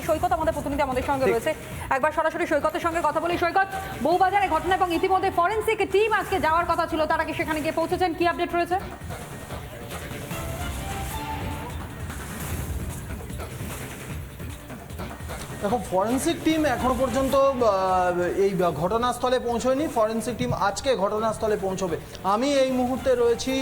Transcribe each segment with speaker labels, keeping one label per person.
Speaker 1: সৈকত আমাদের প্রতিনিধি আমাদের সঙ্গে রয়েছে। একবার সরাসরি সৈকতের সঙ্গে কথা বলি। সৈকত বউবাজারে ঘটনা এবং ইতিমধ্যে ফরেন্সিক টিম আজকে যাওয়ার কথা ছিল। তারা কি সেখানে গিয়ে পৌঁছেছেন। কি আপডেট রয়েছে?
Speaker 2: দেখো ফরেন্সিক টিম এখনও পর্যন্ত এই ঘটনাস্থলে পৌঁছয়নি। ফরেন্সিক টিম আজকে ঘটনাস্থলে পৌঁছবে। আমি এই মুহূর্তে রয়েছি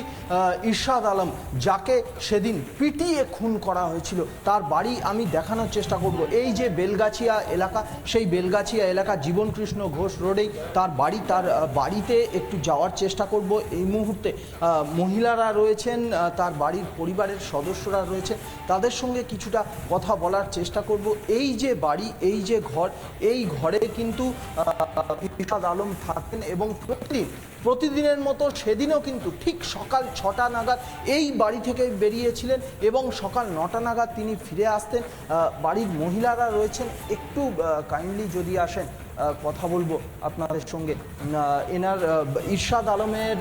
Speaker 2: ইরশাদ আলম, যাকে সেদিন পিটিয়ে খুন করা হয়েছিল। তার বাড়ি আমি দেখানোর চেষ্টা করব। এই যে বেলগাছিয়া এলাকা, সেই বেলগাছিয়া এলাকা, জীবনকৃষ্ণ ঘোষ রোডেই তার বাড়ি, তার বাড়িতে একটু যাওয়ার চেষ্টা করব। এই মুহূর্তে মহিলারা রয়েছেন তার বাড়ির পরিবারের সদস্যরা রয়েছে। তাদের সঙ্গে কিছুটা কথা বলার চেষ্টা করব। এই যে বাড়ি, এই যে ঘর, এই ঘরে কিন্তু ইরশাদ আলম থাকেন এবং প্রতিদিন, প্রতিদিনের মতো সেদিনও কিন্তু ঠিক সকাল ছটা নাগাদ এই বাড়ি থেকে বেরিয়েছিলেন এবং সকাল নটা নাগাদ তিনি ফিরে আসতেন। বাড়ির মহিলারা রয়েছেন। একটু কাইন্ডলি যদি আসেন কথা বলব আপনাদের সঙ্গে। এনার ইরশাদ আলমের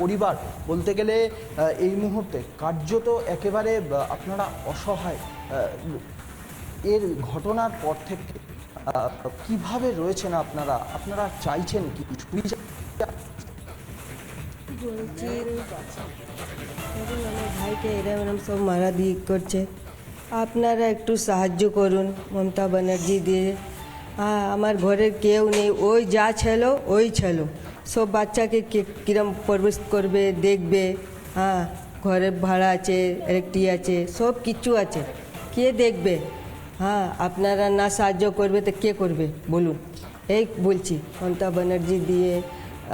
Speaker 2: পরিবার বলতে গেলে এই মুহূর্তে কার্যত একেবারে আপনারা অসহায় এর ঘটনার পর থেকে কীভাবে রয়েছেন আপনারা? আপনারা চাইছেন কি?
Speaker 3: ভাইকে এরম এরম সব মারা দিয়ে করছে। আপনারা একটু সাহায্য করুন মমতা ব্যানার্জি দিয়ে। হ্যাঁ আমার ঘরের কেউ নেই, ওই যা ছিল, ওই ছিল। সব বাচ্চাকে কিরম প্রবেশ করবে, দেখবে হ্যাঁ ঘরে ভাড়া আছে, একটি আছে, সব কিছু আছে। কে দেখবে? হ্যাঁ আপনারা না সাহায্য করবে তো কে করবে? বলুন। এই বলছি মমতা ব্যানার্জি দিয়ে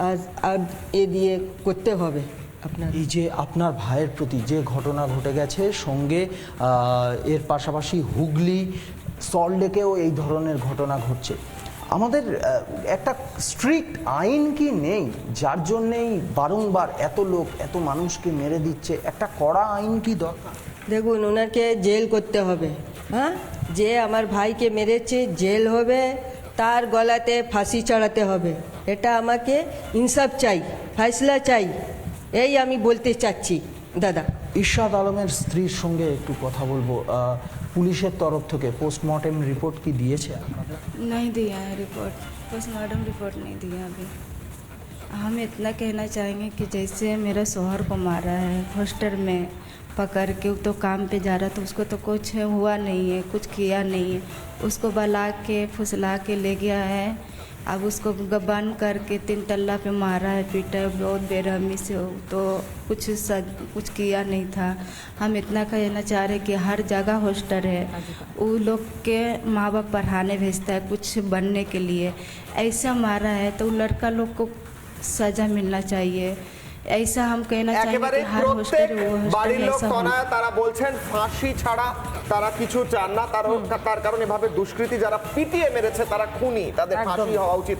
Speaker 3: আর আর এ দিয়ে করতে হবে আপনার।
Speaker 2: এই যে আপনার ভাইয়ের প্রতি যে ঘটনা ঘটে গেছে সঙ্গে এর পাশাপাশি হুগলি সল্টলেকেও এই ধরনের ঘটনা ঘটছে। আমাদের একটা স্ট্রিক্ট আইন কি নেই? যার জন্যেই বারংবার এত লোক এত মানুষকে মেরে দিচ্ছে। একটা কড়া আইন কি দরকার?
Speaker 3: দেখুন ওনাকে জেল করতে হবে। হ্যাঁ? যে আমার ভাইকে মেরেছে জেল হবে তার গলাতে ফাঁসি চড়াতে হবে এটা আমাকে ইনসাফ চাই ফয়সলা চাই এই আমি বলতে চাচ্ছি দাদা
Speaker 2: ইরশাদ আলমের স্ত্রীর সঙ্গে একটু কথা বলবো আহ, পুলিশের তরফ থেকে পোস্টমর্টেম রিপোর্ট কি দিয়েছে আপনাদের
Speaker 4: नहीं दिया है रिपोर्ट पोस्टमार्टम रिपोर्ट नहीं दिया अभी हम इतना कहना चाहेंगे कि जैसे मेरा शोहर को मारा है हॉस्टल में पकड़ के वो तो काम पे जा रहा था उसको तो कुछ हुआ नहीं है कुछ किया नहीं है। उसको बला के फुसला के ले गया है। अब उसको गबन करके तीन तल्ला पे मारा है पीटा है बहुत बेरहमी से हो तो कुछ सद, कुछ किया नहीं था। हम इतना कहना चाह रहे कि हर जगह हॉस्टल है। वो लोग के माँ बाप पढ़ाने भेजता है कुछ बनने के लिए। ऐसा मारा है तो लड़का लोग को सज़ा मिलना चाहिए। ऐसा हम कहना चाहेंगे
Speaker 5: একেবারে
Speaker 4: कि हर
Speaker 5: প্রত্যেক
Speaker 4: हॉस्टल वो
Speaker 5: বাড়ির
Speaker 4: हॉस्टल
Speaker 5: লোক
Speaker 4: ऐसा हो
Speaker 5: তনায় তারা বলছেন ফাঁসি ছাড়া তারা কিছু চান না তার তার কারণ এভাবে দুষ্কৃতী যারা পিটিয়ে মেরেছে তারা খুনি তাদের ফাঁসি হওয়া উচিত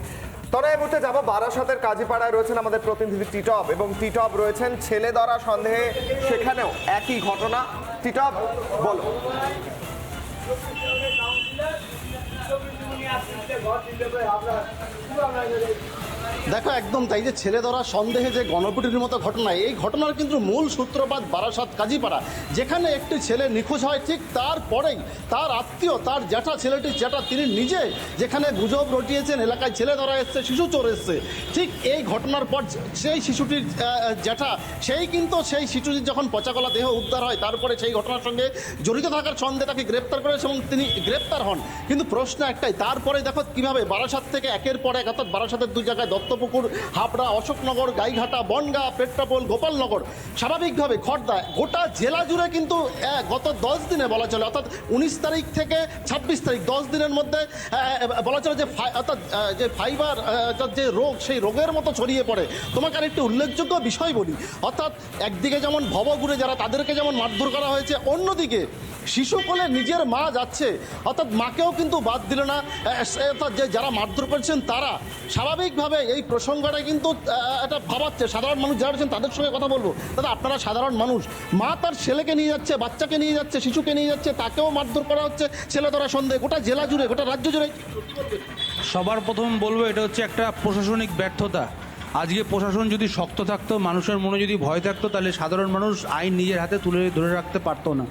Speaker 5: তনায় এই মুহূর্তে যাবো বারাসাতের কাজীপাড়ায় রয়েছেন আমাদের প্রতিনিধি টিটপ এবং টিটপ রয়েছেন ছেলে ধরা সন্দেহে সেখানেও একই ঘটনা টিটপ বলো
Speaker 6: দেখো একদম তাই যে ছেলে ধরা সন্দেহে যে গণপিটুরির মতো ঘটনা, এই ঘটনার কিন্তু মূল সূত্রপাত বারাসাত কাজীপাড়া। যেখানে একটি ছেলে নিখোঁজ হয়, ঠিক তারপরেই তার আত্মীয়, তার জ্যাঠা ছেলেটি জ্যাঠা, তিনি নিজে যেখানে গুজব রটিয়েছেন, এলাকায় ছেলে ধরা এসছে, শিশু চোর এসছে। ঠিক এই ঘটনার পর সেই শিশুটির জ্যাঠা, সেই কিন্তু সেই শিশুটির যখন পচাগলা দেহ উদ্ধার হয়, তারপরে সেই ঘটনার সঙ্গে জড়িত থাকার সন্দেহে তাকে গ্রেপ্তার করেছে এবং তিনি গ্রেপ্তার হন। কিন্তু প্রশ্ন একটাই, তারপরে দেখো কীভাবে বারাসাত থেকে একের পর এক, অর্থাৎ বারাসাতের দুই জায়গায় দত্তপুকুর, হাবড়া, অশোকনগর, গাইঘাটা, বনগা, পেট্রাপোল, গোপালনগর। স্বাভাবিকভাবে খড়দা গোটা জেলা জুড়ে কিন্তু গত দশ দিনে বলা চলে, অর্থাৎ উনিশ তারিখ থেকে ছাব্বিশ তারিখ, দশ দিনের মধ্যে বলা চলে যে অর্থাৎ যে ফাইবার যে রোগ, সেই রোগের মতো ছড়িয়ে পড়ে। তোমাকে আর একটি উল্লেখযোগ্য বিষয় বলি, অর্থাৎ একদিকে যেমন ভবঘুরে যারা, তাদেরকে যেমন মারধর করা হয়েছে, অন্যদিকে শিশু কোলে নিজের মা যাচ্ছে, অর্থাৎ মাকেও কিন্তু বাদ দিল না। যে যারা মারধর করছেন তারা, স্বাভাবিকভাবে এই প্রসঙ্গটা কিন্তু এটা ভাবাচ্ছে। সাধারণ মানুষ যারা আছেন তাদের সঙ্গে কথা বলব। দাদা, আপনারা সাধারণ মানুষ। মা তার ছেলেকে নিয়ে যাচ্ছে, বাচ্চাকে নিয়ে যাচ্ছে, শিশুকে নিয়ে যাচ্ছে, তাকেও মারধর করা হচ্ছে, ছেলে ধরা সন্দেহ। গোটা জেলা জুড়ে, গোটা রাজ্য জুড়ে।
Speaker 7: সবার প্রথম বলব, এটা হচ্ছে একটা প্রশাসনিক ব্যর্থতা। আজকে প্রশাসন যদি শক্ত থাকতো, মানুষের মনে যদি ভয় থাকতো, তাহলে সাধারণ মানুষ আইন নিজের হাতে তুলে ধরে রাখতে পারতো না।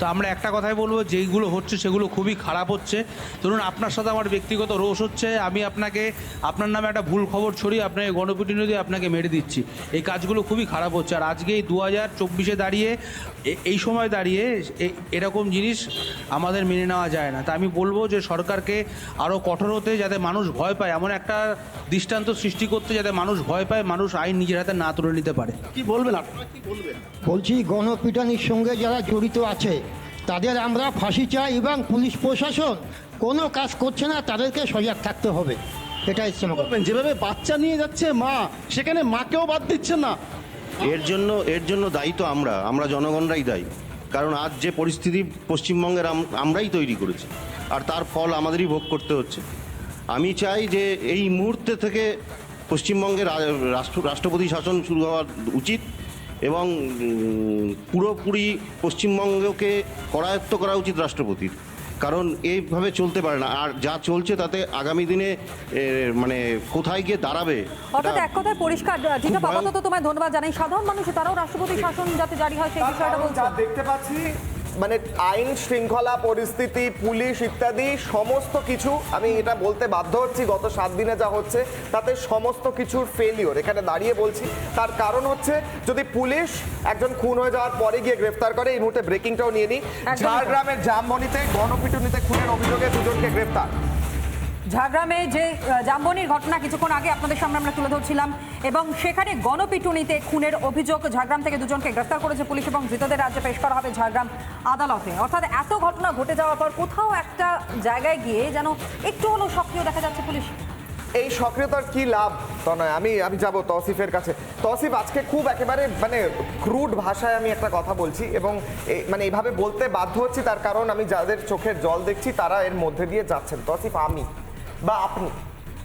Speaker 7: তো আমরা একটা কথাই বলব যেইগুলো হচ্ছে সেগুলো খুবই খারাপ হচ্ছে। ধরুন আপনার সাথে আমার ব্যক্তিগত রোষ হচ্ছে আমি আপনাকে আপনার নামে একটা ভুল খবর ছড়িয়ে আপনাকে গণপিটুনি দিয়ে আপনাকে মেরে দিচ্ছি। এই কাজগুলো খুবই খারাপ হচ্ছে। আর আজকে এই দু হাজার চব্বিশে দাঁড়িয়ে এ- এই সময় দাঁড়িয়ে এ- এরকম জিনিস আমাদের মেনে নেওয়া যায় না। তা আমি বলব যে সরকারকে আরও কঠোর হতে যাতে মানুষ ভয় পায় এমন একটা দৃষ্টান্ত সৃষ্টি করতে যাতে মানুষ ভয় পায় মানুষ আইন নিজের হাতে না তুলে নিতে পারে।
Speaker 6: কি বলবেন আপনারা কি বলবেন
Speaker 8: বলছি গণপিটানির সঙ্গে যারা জড়িত আছে তাদের আমরা ফাঁসি চাই এবং পুলিশ প্রশাসন কোনো কাজ করছে না তাদেরকে সজাগ থাকতে হবে। এটা কথা।
Speaker 6: বলবেন যেভাবে বাচ্চা নিয়ে যাচ্ছে মা সেখানে মাকেও বাদ দিচ্ছে না।
Speaker 9: এর জন্য এর জন্য দায়ী তো আমরা আমরা জনগণরাই দায়ী। কারণ আজ যে পরিস্থিতি পশ্চিমবঙ্গের আমরাই তৈরি করেছি আর তার ফল আমাদেরই ভোগ করতে হচ্ছে। আমি চাই যে এই মুহূর্তে থেকে পশ্চিমবঙ্গের রাষ্ট্র রাষ্ট্রপতি শাসন শুরু হওয়া উচিত। এবং পুরোপুরি পশ্চিমবঙ্গকে করায়ত্ত করা উচিত রাষ্ট্রপতির। কারণ এইভাবে চলতে পারে না। আর যা চলছে তাতে আগামী দিনে মানে কোথায় গিয়ে দাঁড়াবে
Speaker 1: অর্থাৎ এক কথায় পরিষ্কার ঠিক
Speaker 9: আছে তো
Speaker 1: আপাতত তোমায় ধন্যবাদ জানাই। সাধারণ মানুষ তারাও রাষ্ট্রপতি শাসন যাতে জারি হয় সেই বিষয়টা বলছে।
Speaker 5: দেখতে পাচ্ছি মানে আইন শৃঙ্খলা পরিস্থিতি পুলিশ ইত্যাদি সমস্ত কিছু আমি এটা বলতে বাধ্য হচ্ছি গত সাত দিনে যা হচ্ছে তাতে সমস্ত কিছুর ফেলিওর এখানে দাঁড়িয়ে বলছি তার কারণ হচ্ছে যদি পুলিশ একজন খুন হয়ে যাওয়ার পরে গিয়ে গ্রেফতার করে এই মুহূর্তে ব্রেকিংটাও নিয়ে নিই। ঝাড়গ্রামের জামমনিতে গণপিটুনিতে খুনের অভিযোগে দুজনকে গ্রেফতার।
Speaker 1: ঝাড়গ্রামে যে জামবনির ঘটনা কিছুক্ষণ আগে আপনাদের সামনে আমরা তুলে ধরছিলাম এবং সেখানে গণপিটুনিতে খুনের অভিযোগ ঝাড়গ্রাম থেকে দুজনকে গ্রেফতার করেছে পুলিশ এবং ধৃতদের রাজ্যে পেশ করা হবে ঝাড়গ্রাম আদালতে। অর্থাৎ এত ঘটনা ঘটে যাওয়ার পর কোথাও একটা জায়গায় গিয়ে যেন একটু হলেও সক্রিয় দেখা যাচ্ছে পুলিশ।
Speaker 5: এই সক্রিয়তার কি লাভ, তনয়? আমি আমি যাব তসিফের কাছে। তসিফ, আজকে খুব একেবারে মানে ক্রুড ভাষায় আমি একটা কথা বলছি এবং মানে এইভাবে বলতে বাধ্য হচ্ছি তার কারণ আমি যাদের চোখের জল দেখছি তারা এর মধ্যে দিয়ে যাচ্ছেন। তসিফ, আমি। বা আপনি,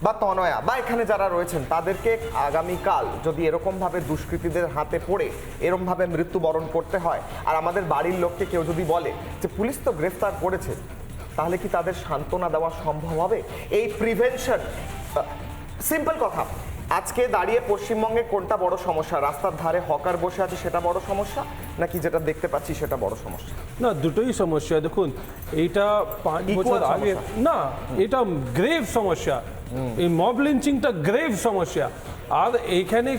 Speaker 5: বা তনয়া, বা এখানে যারা রয়েছেন, তাদেরকে আগামীকাল যদি এরকমভাবে দুষ্কৃতীদের হাতে পড়ে এরকমভাবে মৃত্যুবরণ করতে হয়, আর আমাদের বাড়ির লোককে কেউ যদি বলে যে পুলিশ তো গ্রেফতার করেছে, তাহলে কি তাদের সান্ত্বনা দেওয়া সম্ভব হবে? এই প্রিভেনশন সিম্পল কথা। আজকে দাঁড়িয়ে পশ্চিমবঙ্গে কোনটা বড় সমস্যা? রাস্তার ধারে হকার বসে আছে সেটা বড় সমস্যা নাকি যেটা দেখতে পাচ্ছি সেটা বড় সমস্যা?
Speaker 10: না দুটোই সমস্যা। দেখুন এইটা পাঁচ বছর আগে না এটা গ্রেভ সমস্যা। এই মব লিঞ্চিংটা গ্রেভ সমস্যা। আর এইখানে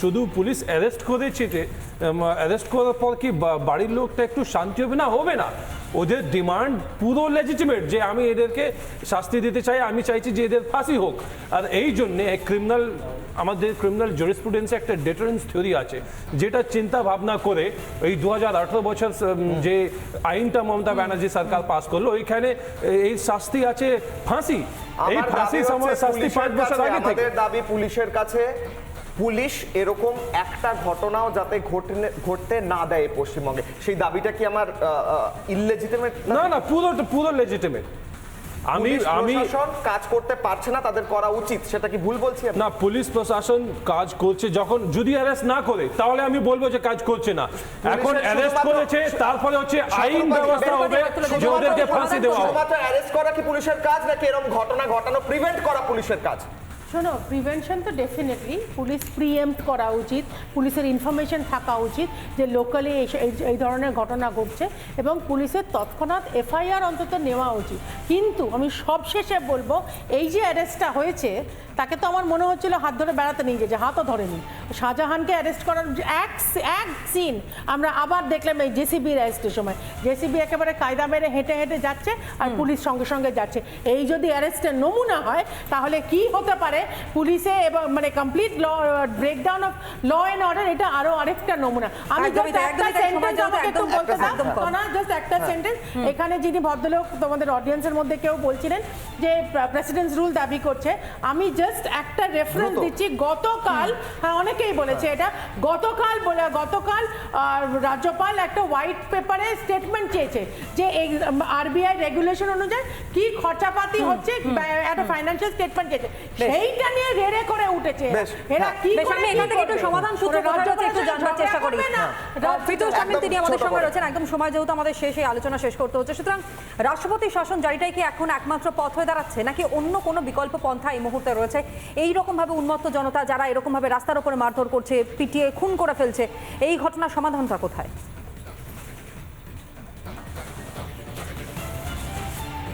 Speaker 10: শুধু পুলিশ অ্যারেস্ট করেছে অ্যারেস্ট করার পর কি বাড়ির লোকটা একটু শান্তি হবে? না হবে না। ওদের ডিমান্ড পুরো লেজিটিমেট যে আমি এদেরকে শাস্তি দিতে চাই আমি চাইছি যে এদের ফাঁসি হোক। আর এই জন্যে ক্রিমিনাল আমাদের ক্রিমিনাল জুরিসপ্রুডেন্সে একটা ডেটারেন্স থিওরি আছে যেটা চিন্তা ভাবনা করে এই দু হাজার আঠারো বছর যে আইনটা মমতা ব্যানার্জি সরকার পাস করল ওইখানে এই শাস্তি আছে ফাঁসি। এই ফাঁসি সময় শাস্তি পাঁচ বছর আগে থেকে।
Speaker 5: দাবি পুলিশের কাছে। পুলিশ এরকম একটা ঘটনাও যাতে ঘটতে না দেয় পশ্চিমবঙ্গে। সেই দাবিটা কি আমার ইললেজিটিমেট
Speaker 10: না? না পুরো পুরো লেজিটিমেট আমি আমি
Speaker 5: প্রশাসন কাজ করতে পারছে না তাদের করা উচিত সেটা কি ভুল বলছি
Speaker 10: না পুলিশ প্রশাসন কাজ করছে যখন যদি অ্যারেস্ট না করে তাহলে আমি বলব যে কাজ করছে না। এখন অ্যারেস্ট করেছে তারপরে হচ্ছে আইন ব্যবস্থা হবে যে ওদেরকে ফাঁসি দেওয়া হবে।
Speaker 5: অ্যারেস্ট করা কি পুলিশের কাজ নাকি এরকম ঘটনা ঘটানো প্রিভেন্ট করা পুলিশের কাজ?
Speaker 11: শোনো প্রিভেনশন তো ডেফিনেটলি পুলিশ প্রিএম্প করা উচিত পুলিশের ইনফরমেশন থাকা উচিত যে লোকালি এই ধরনের ঘটনা ঘটছে এবং পুলিশের তৎক্ষণাৎ এফআইআর অন্তত নেওয়া উচিত। কিন্তু আমি সবশেষে বলব এই যে অ্যারেস্টটা হয়েছে তাকে তো আমার মনে হচ্ছিল হাত ধরে বেড়াতে নিয়ে গেছে হাতও ধরেনি। শাহজাহানকে অ্যারেস্ট করার এক এক সিন আমরা আবার দেখলাম এই জেসিবির অ্যারেস্টের সময়। জেসিবি একেবারে কায়দা মেরে হেঁটে হেঁটে যাচ্ছে আর পুলিশ সঙ্গে সঙ্গে যাচ্ছে। এই যদি অ্যারেস্টের নমুনা হয় তাহলে কি হতে পারে? পুলিশে এবং মানে complete law breakdown of law and order এটা আরও আরেকটা নমুনা। আমি
Speaker 1: একদমই
Speaker 11: একটা সেন্টেন্স আমাকে একটু বলতে দাও। না জাস্ট একটা সেন্টেন্স এখানে যিনি ভদ্রলোক তোমাদের অডিয়েন্সের মধ্যে কেউ বলছিলেন যে প্রেসিডেন্টস রুল দাবি করছে। আমি জাস্ট একটা রেফারেন্স দিচ্ছি গতকাল হ্যাঁ অনেকেই বলেছে এটা। গতকাল বলে গতকাল রাজ্যপাল একটা হোয়াইট পেপারে স্টেটমেন্ট চেয়েছে যে আরবিআই রেগুলেশন অনুযায়ী কি খরচাপাতি হচ্ছে একটা ফাইন্যান্সিয়াল স্টেটমেন্ট চেয়েছে। সেইটা নিয়ে রেড়ে করে উঠেছে এরা।
Speaker 5: হ্যাঁ।
Speaker 11: কি করে
Speaker 1: আমি এখান থেকে একটু সমাধান সূত্র রয়েছে একটু জানবার চেষ্টা করি। হ্যাঁ। ফিরদৌস তিনি আমাদের সঙ্গে রয়েছেন একদম সময় যেহেতু আমাদের শেষ এই আলোচনা শেষ করতে হচ্ছে সুতরাং রাষ্ট্রপতি শাসন জারিটাই কি এখন একমাত্র পথ হয়ে দাঁড়াচ্ছে নাকি অন্য কোনো বিকল্প পন্থা এই মুহূর্তে রয়েছে এই রকম ভাবে উন্মত্ত জনতা যারা এরকম ভাবে রাস্তার উপরে মারধর করছে পিটিয়ে খুন করে ফেলছে এই ঘটনার সমাধানটা কোথায়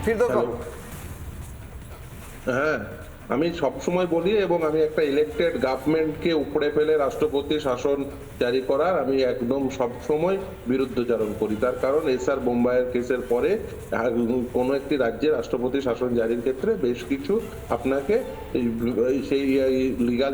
Speaker 5: ফিরদৌস বাবু
Speaker 12: হ্যাঁ আমি সবসময় বলি এবং আমি একটা ইলেকটেড গভর্নমেন্টকে উপরে ফেলে রাষ্ট্রপতি শাসন জারি করার আমি একদম সবসময় বিরুদ্ধচারণ করি। তার কারণ এস আর বোম্বাইয়ের কেসের পরে কোনো একটি রাজ্যে রাষ্ট্রপতি শাসন জারির ক্ষেত্রে বেশ কিছু আপনাকে সেই লিগাল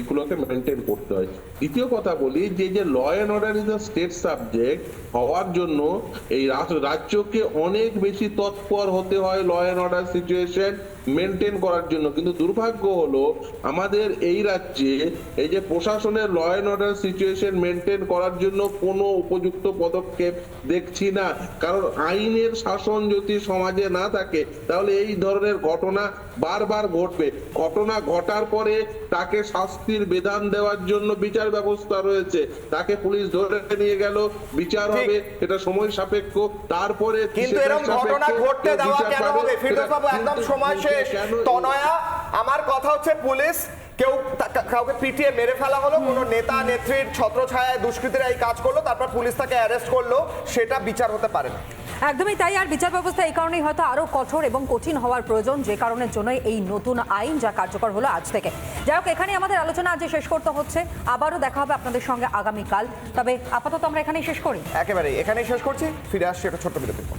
Speaker 12: এগুলোকে মেনটেন করতে হয়। দ্বিতীয় কথা বলি, যে যে law and order is state subject হওয়ার জন্য এই রাজ- রাজ্যকে অনেক বেশি তৎপর হতে হয় law and order situation maintain করার জন্য। কিন্তু দুর্ভাগ্য হলো, আমাদের এই রাজ্যে এই যে প্রশাসনের law and order situation maintain করার জন্য কোনো উপযুক্ত পদক্ষেপ দেখছি না। কারণ আইনের শাসন যদি সমাজে না থাকে, তাহলে এই ধরনের ঘটনা বারবার ঘটবে। ঘটনা ঘটার পরে তাকে শাস্তির বিধান দেওয়ার জন্য বিচার ব্যবস্থা রয়েছে। তাকে পুলিশ ধরে নিয়ে গেল বিচার হবে এটা সময় সাপেক্ষ। তারপরে
Speaker 5: কিন্তু এরকম ঘটনা ঘটতে দেওয়া কেন হবে? ফিরদৌস বাবু একদম সময় শেষ। তনয়া আমার কথা হচ্ছে পুলিশ কেউ কাউকে পিটিয়ে মেরে ফেলা হলো কোনো নেতা নেত্রীর ছত্রছায়ায় দুষ্কৃতীরা এই কাজ করল তারপর পুলিশ তাকে অ্যারেস্ট করল সেটা বিচার হতে পারে না।
Speaker 1: একদমই তাই। আর বিচার ব্যবস্থা এই কারণেই হয়তো আরও কঠোর এবং কঠিন হওয়ার প্রয়োজন যে কারণের জন্য এই নতুন আইন যা কার্যকর হলো আজ থেকে। যাই হোক এখানে আমাদের আলোচনা আজ শেষ করতে হচ্ছে। আবারও দেখা হবে আপনাদের সঙ্গে আগামীকাল। তবে আপাতত আমরা এখানেই শেষ করি।
Speaker 5: একেবারে এখানেই শেষ করছি। ফিরে আসছি একটা ছোট্ট বিরতির পর।